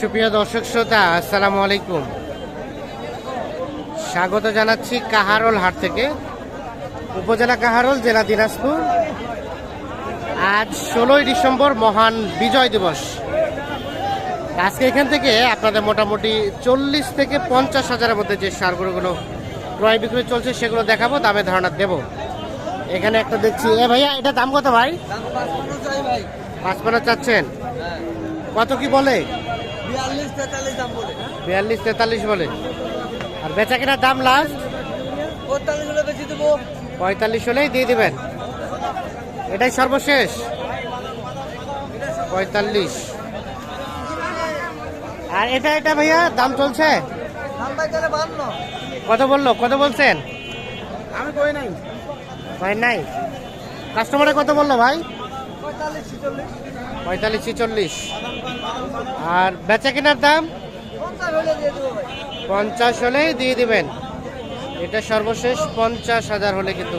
সুপ্রিয় দর্শক শ্রোতা, আসসালামু আলাইকুম। স্বাগত জানাচ্ছি কাহারোল হাট থেকে। উপজেলা কাহারোল, জেলা দিনাজপুর। আজ ষোলোই ডিসেম্বর মহান বিজয় দিবস। আজকে এখান থেকে আপনাদের মোটামুটি চল্লিশ থেকে পঞ্চাশ হাজারের মধ্যে যে সারগুলোগুলো ক্রয় বিক্রয় চলছে, সেগুলো দেখাবো, দামে ধারণা দেবো। এখানে একটা দেখছি। এ ভাইয়া এটা দাম কত ভাই? পাঁচপান্ন চাচ্ছেন। কত কি বলে? বিয়াল্লিশ তেতাল্লিশ বলে। আর বেচা কেনার দাম লাস্ট পঁয়তাল্লিশ হলেই দিয়ে দিবেন। এটাই সর্বশেষ। পঁয়তাল্লিশ। আর এটা এটা ভাইয়া দাম চলছে? কত বলল? কত বলছেন? আমি কই নাই। ভাই নাই? কাস্টমারে কত বলল ভাই? পঁয়তাল্লিশ ছিচল্লিশ। আর বেচা কেনার দাম? পঞ্চাশ হলে দিয়ে দিবেন। এটা সর্বশেষ পঞ্চাশ হাজার হলে কিন্তু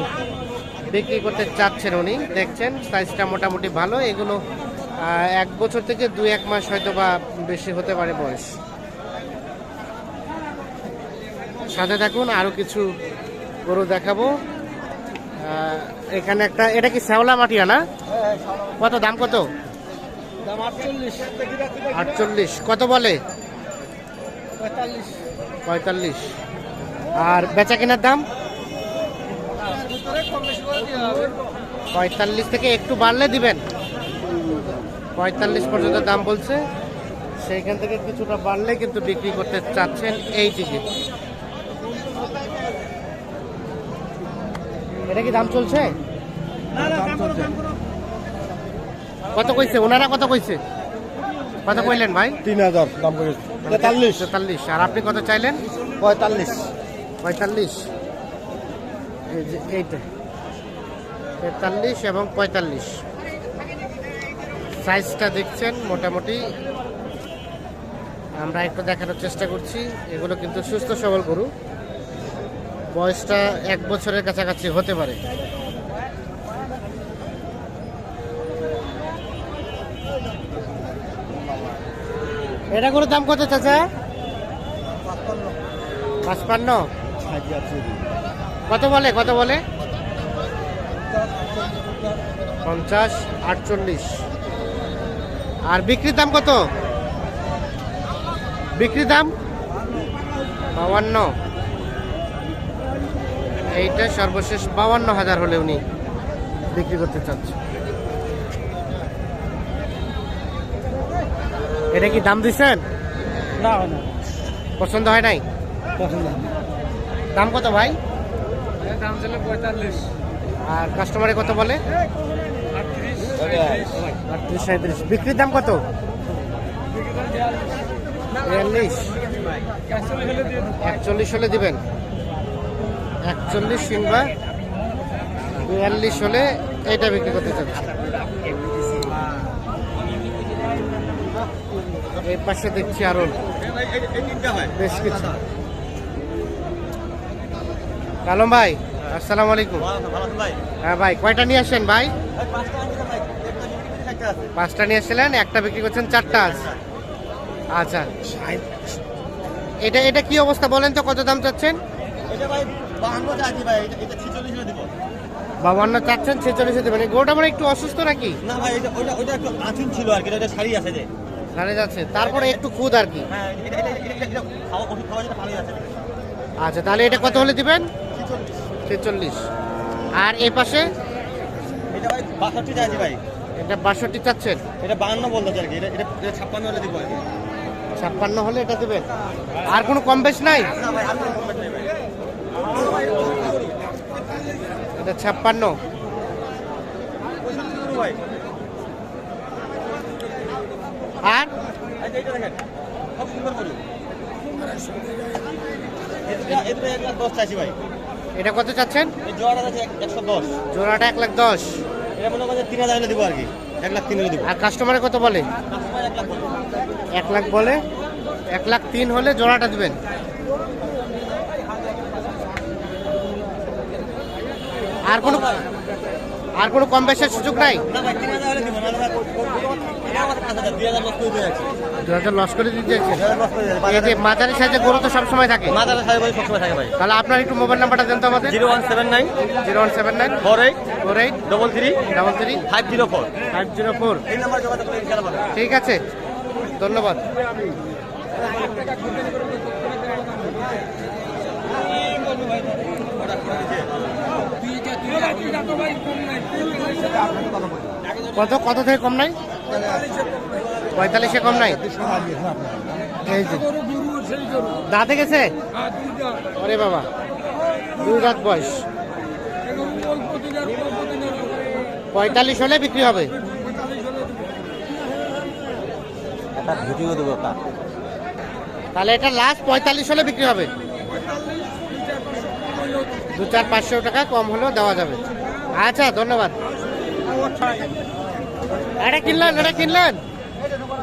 বিক্রি করতে চাচ্ছেন উনি। দেখছেন সাইজটা মোটামুটি ভালো। এগুলো এক বছর থেকে দুই এক মাস হয়তো বা বেশি হতে পারে বয়স। সাথে থাকুন আরও কিছু গরু দেখাবো। এখানে একটা এটা কি শ্যাওলা মাটিয়া না? কত দাম কত? দাম আটচল্লিশ। কত বলে? পঁয়তাল্লিশ। আর বেচা কেনার দাম? পঁয়তাল্লিশ থেকে একটু বাড়লে দিবেন। পঁয়তাল্লিশ পর্যন্ত দাম বলছে। সেইখান থেকে কিছুটা বাড়লে কিন্তু বিক্রি করতে চাচ্ছেন এই টিকিট। এটা কি দাম চলছে? কত কইছে? ওনারা কত কইছে? কত কইলেন ভাই? তিন হাজার দাম করে তেতাল্লিশ। তেতাল্লিশ। আর আপনি কত চাইলেন? পঁয়তাল্লিশ। পঁয়তাল্লিশ। এই যে এইটা। তেতাল্লিশ এবং পঁয়তাল্লিশ। সাইজটা দেখছেন মোটামুটি। আমরা একটু দেখানোর চেষ্টা করছি। এগুলো কিন্তু সুস্থ সবল গরু। বয়সটা এক বছরের কাছাকাছি হতে পারে। এটা করে দাম কত চাচা? পাঁচপান্ন। কত বলে কত বলে? পঞ্চাশ, আটচল্লিশ। আর বিক্রির দাম কত? বিক্রির দাম? বাউান্ন এইটা সর্বশেষ বাউান্ন হাজার হলে উনি বিক্রি করতে চাচ্ছে। এটা কি দাম দিচ্ছেন? না পছন্দ হয় নাই? পছন্দ দাম কত ভাই? দাম ছিল পঁয়তাল্লিশ। আর কাস্টমারে কত বলে? আটত্রিশ। আটত্রিশ সাঁত্রিশ বিক্রির দাম কত? বিয়াল্লিশ। একচল্লিশ হলে দিবেন? একচল্লিশ কিংবা বিয়াল্লিশ হলে এটা বিক্রি করতে চাচ্ছি। এই পাশে দেখছি আরও বেশ কিছু। কালম ভাই, আসসালামু আলাইকুম। হ্যাঁ ভাই, কয়টা নিয়ে আসেন ভাই? পাঁচটা নিয়ে এসেছিলেন একটা বিক্রি করছেন, চারটা আচ্ছা এটা এটা কি অবস্থা বলেন তো, কত দাম চাচ্ছেন? বাবান্ন চাচ্ছেন ছেচল্লিশে দেবেন। গরুটা মানে একটু অসুস্থ নাকি? না ভাই এটা ওইটা ওইটা একটু আঁচুন ছিল আর কি এটা শাড়ি আছে যে। সাড়ে যাচ্ছে। তারপরে একটু খুদ আর কি। হ্যাঁ আচ্ছা তাহলে এটা কত হলে দিবেন? ছেচল্লিশ। আর এই পাশে? এটা ভাই বাষট্টি ভাই। এটা বাষট্টি চাচ্ছেন। এটা বাহান্ন বলতে আর কি এটা ছাপ্পান্ন হলে দিব আর কি। ছাপ্পান্ন হলে এটা দেবেন। আর কোনো কম বেশ নাই না ভাই আর কোনো কমপ্লেট নেই ভাই এটা ছাপ্পান্ন। আর? এটা কত চাচ্ছেন? জোড়াটা এক লাখ দশ। তিন হাজার আর কি এক লাখ তিন আর কাস্টমারে কত বলে? এক লাখ বলে। এক লাখ তিন হলে জোড়াটা দিবেন। আর কোনো আর কোনো কম বেশের সুযোগ নাই? দু হাজার লস করে দিতে মাঝারি গরু তো সবসময় থাকে। মাদার সাহেব সবসময় থাকে ভাই। তাহলে আপনার একটু মোবাইল নাম্বারটা দেন তো আমাদের। Zero one seven nine zero one seven nine four eight four eight double three double three five zero four. Five zero four. ঠিক আছে। ধন্যবাদ। কত কত থেকে কম নাই? পঁয়তাল্লিশে কম নাই? এই দাঁতে গেছে? আরে বাবা, দুই রাত বয়স। পঁয়তাল্লিশ হলে বিক্রি হবে। তাহলে এটা লাস্ট পঁয়তাল্লিশ হলে বিক্রি হবে। দু চার পাঁচশো টাকা কম হলেও দেওয়া যাবে। আচ্ছা ধন্যবাদ। এটা কিনলেন এটা কিনলেন?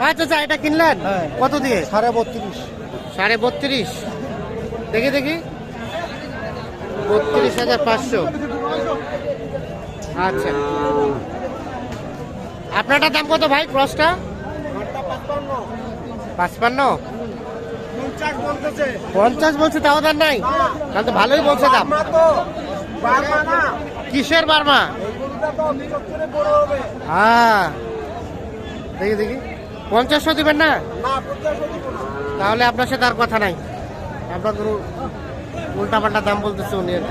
আচ্ছা আচ্ছা এটা কিনলেন? হ্যাঁ। কত দিয়ে? সাড়ে বত্রিশ। সাড়ে বত্রিশ। দেখি দেখি। বত্রিশ হাজার পাঁচশো। আচ্ছা। আপনারটার দাম কত ভাই ক্রসটা? পাঁচপান্ন। পঞ্চাশ বলছে তাও দাম নাই? তাহলে তো ভালোই বলছে দাম। কিসের বার্মা? হ্যাঁ। দেখি দেখি। পঞ্চাশশো দিবেন না? তাহলে আপনার সাথে আর কথা নাই। আপনার কোনো উল্টা পাল্টা দাম বলতেছে উনি আর।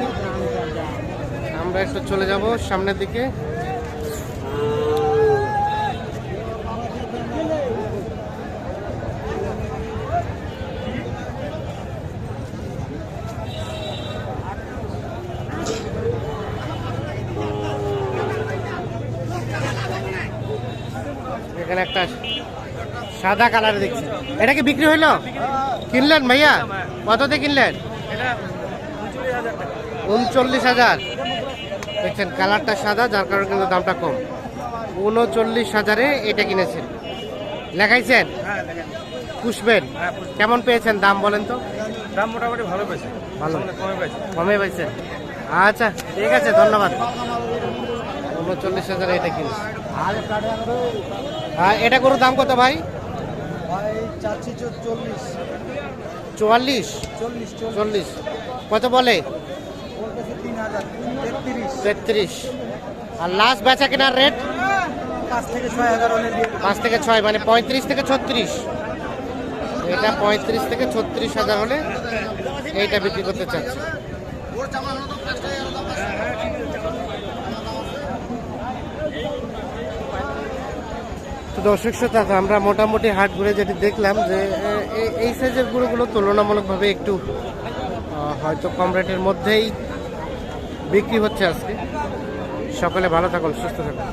আমরা একটু চলে যাব সামনের দিকে। এখানে একটা সাদা কালার দেখছি। এটা কি বিক্রি হইল? কিনলেন ভাইয়া? কততে কিনলেন? উনচল্লিশ হাজার। দেখছেন কালারটা সাদা যার কারণে কিন্তু দামটা কম। উনচল্লিশ হাজারে এটা কিনেছেন। লেখাইছেন পুষবেন? কেমন পেয়েছেন দাম বলেন তো? দাম মোটামুটি ভালো পেয়েছে। ভালো। কমে পেয়েছে। কমে পাইছেন আচ্ছা ঠিক আছে ধন্যবাদ। উনচল্লিশ হাজারে এটা কিনেছে। আর এটা গরুর দাম কত ভাই? চুয়াল্লিশ? চল্লিশ কত বলে? তেত্রিশ। আর লাস্ট বেচা কেনার রেট পাঁচ থেকে ছয় পাঁচ থেকে মানে পঁয়ত্রিশ থেকে ছত্রিশ। এটা পঁয়ত্রিশ থেকে ছত্রিশ হাজার হলে এইটা বিক্রি করতে চাচ্ছে। তো দর্শক শ্রোতা, আমরা মোটামুটি হাট ঘুরে যেটি দেখলাম যে এই সাইজের গুঁড়োগুলো তুলনামূলকভাবে একটু হয়তো কম রেটের মধ্যেই বিক্রি হচ্ছে আজকে। সকলে ভালো থাকুন, সুস্থ থাকুন।